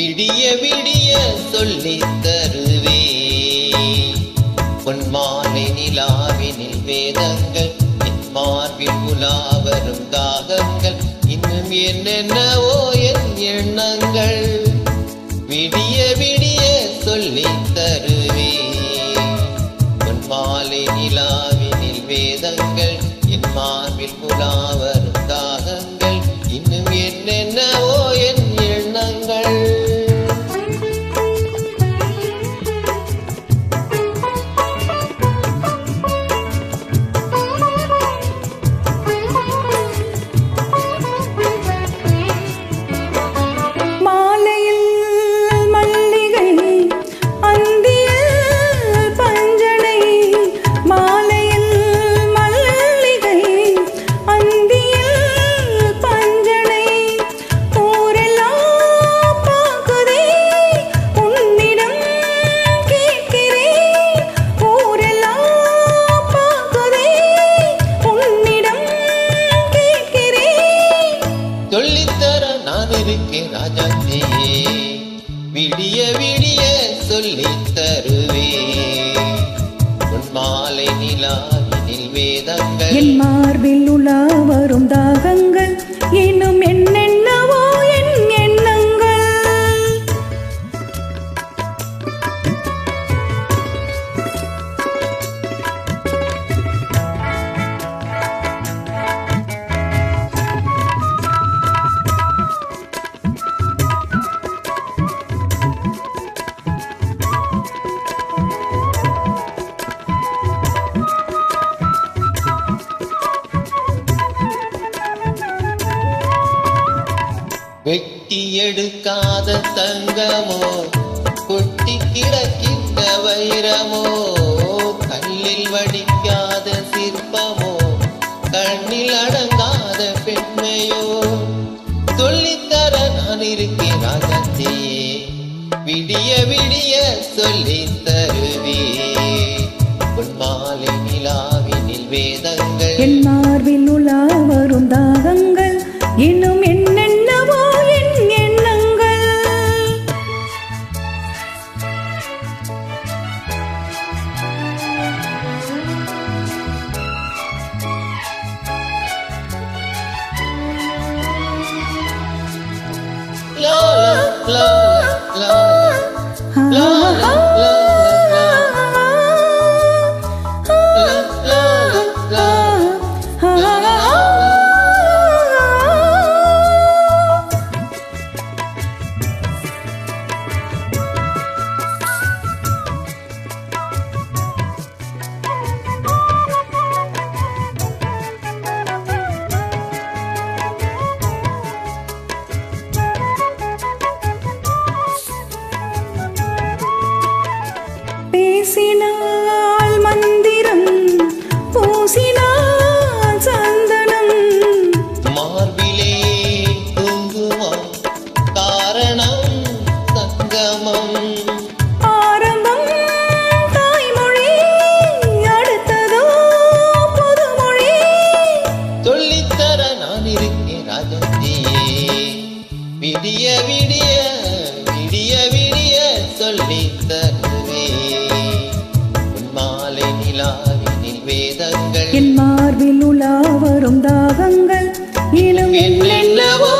விடிய விடிய சொல்லி தருவே. பொன்மாலை நிலாவினில் வேதங்கள் மார்பில் உலாவரும் தாகங்கள் இன்னும் என்னென்னவோ என் எண்ணங்கள். விடிய விடிய சொல்லி நான் இருக்கேன் ராஜாத்தியே விடிய விடிய சொல்லி தருவே. உன் மாலை நிலாவினில் வேதங்கள். என் மார்பில் உலா வரும் தாகங்கள் வெட்டி எடுக்காத தங்கமோ கொட்டி கிடக்கின்ற வைரமோ கல்லில் வடிக்காத சிற்பமோ கண்ணில் அடங்காத பெண்மையோ சொல்லித்தர நான் இருக்கேன் ராஜாத்தியே விடிய விடிய சொல்லி தருவே. உன் மாலை நிலாவினில் வேதங்கள் என் மார்பில் உலா ராஜத்தியே விடிய விடிய விடிய விடிய சொல்லித் தருவே. மாலை நிலாவினில் வேதங்கள். என் மார்பில் உலா வரும் தாகங்கள். இனம் என்னென்னவோ